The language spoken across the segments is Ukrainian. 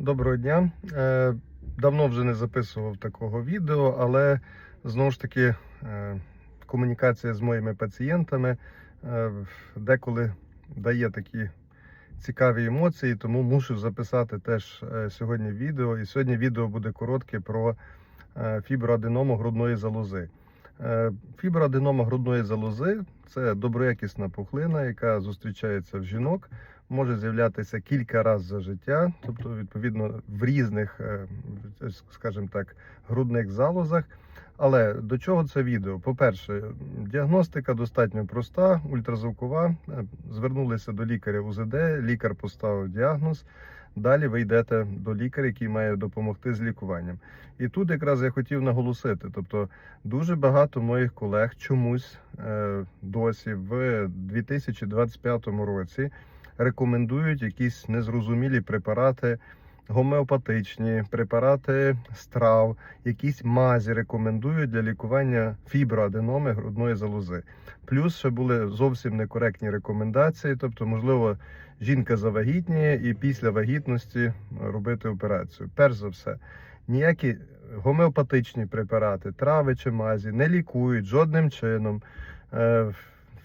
Доброго дня. Е, Давно вже не записував такого відео, але знову ж таки е, комунікація з моїми пацієнтами е, деколи дає такі цікаві емоції, тому мушу записати теж сьогодні відео. І сьогодні відео буде коротке про фіброаденому грудної залози. Фіброаденома грудної залози це доброякісна пухлина, яка зустрічається в жінок може з'являтися кілька разів за життя, тобто, відповідно, в різних, е, скажімо так, грудних залозах. Але до чого це відео? По-перше, діагностика достатньо проста, ультразвукова. Е, Звернулися до лікаря УЗД, лікар поставив діагноз. Далі ви йдете до лікаря, який має допомогти з лікуванням. І тут якраз я хотів наголосити: тобто, дуже багато моїх колег чомусь е, досі в 2025 році рекомендують якісь незрозумілі препарати, гомеопатичні препарати страв, якісь мазі рекомендують для лікування фіброаденоми грудної залози. Плюс ще були зовсім некоректні рекомендації, тобто, можливо, жінка завагітніє і після вагітності робити операцію. Перш за все, ніякі гомеопатичні препарати, трави чи мазі не лікують жодним чином.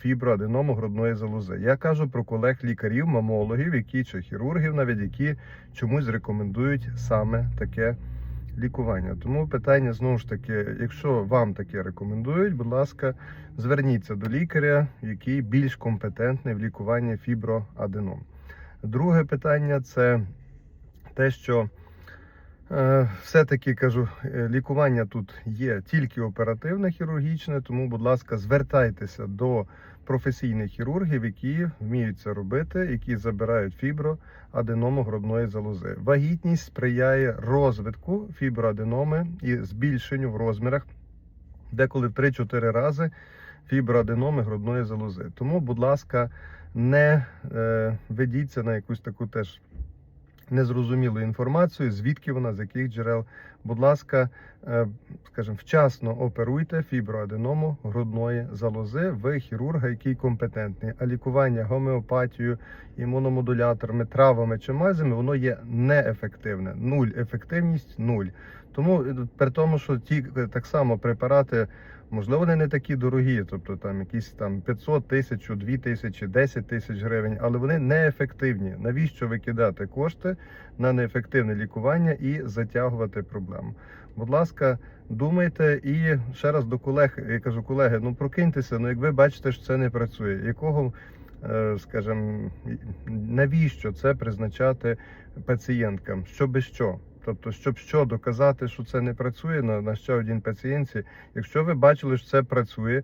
Фіброаденому грудної залози. Я кажу про колег лікарів, мамологів, які чи хірургів, навіть які чомусь рекомендують саме таке лікування. Тому питання знову ж таки, якщо вам таке рекомендують, будь ласка, зверніться до лікаря, який більш компетентний в лікуванні фіброаденом. Друге питання це те, що Е, Все-таки кажу, е, лікування тут є тільки оперативне хірургічне, тому, будь ласка, звертайтеся до професійних хірургів, які вміють це робити, які забирають фіброаденому грудної залози. Вагітність сприяє розвитку фіброаденоми і збільшенню в розмірах, деколи в 3-4 рази фіброаденоми грудної залози. Тому, будь ласка, не е, ведіться на якусь таку теж незрозумілу інформацію, звідки вона, з яких джерел. Будь ласка, е, скажімо, вчасно оперуйте фіброаденому грудної залози в хірурга, який компетентний. А лікування гомеопатією, імуномодуляторами, травами чи мазями воно є неефективне. Нуль ефективність нуль. Тому е, при тому, що ті е, так само препарати. Можливо, вони не такі дорогі, тобто там якісь там 500 тисяч, 2 тисячі, 10 тисяч гривень, але вони неефективні. Навіщо викидати кошти на неефективне лікування і затягувати проблему? Будь ласка, думайте і ще раз до колег. Я кажу, колеги, ну прокиньтеся. Ну як ви бачите, що це не працює. Якого е, скажімо, навіщо це призначати пацієнткам? Що без що? Тобто, щоб що доказати, що це не працює на, на ще один пацієнтці. Якщо ви бачили, що це працює,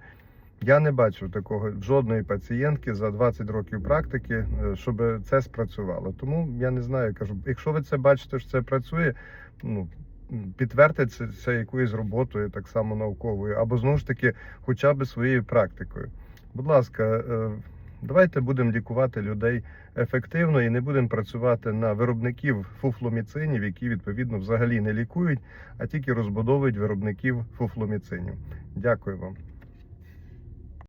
я не бачив такого жодної пацієнтки за 20 років практики, е, щоб це спрацювало. Тому я не знаю, кажу, якщо ви це бачите, що це працює, ну підтвердьте це, це якоюсь роботою, так само науковою, або знову ж таки, хоча б своєю практикою. Будь ласка. Давайте будемо лікувати людей ефективно і не будемо працювати на виробників фуфломіцинів, які відповідно взагалі не лікують, а тільки розбудовують виробників фуфломіцинів. Дякую вам.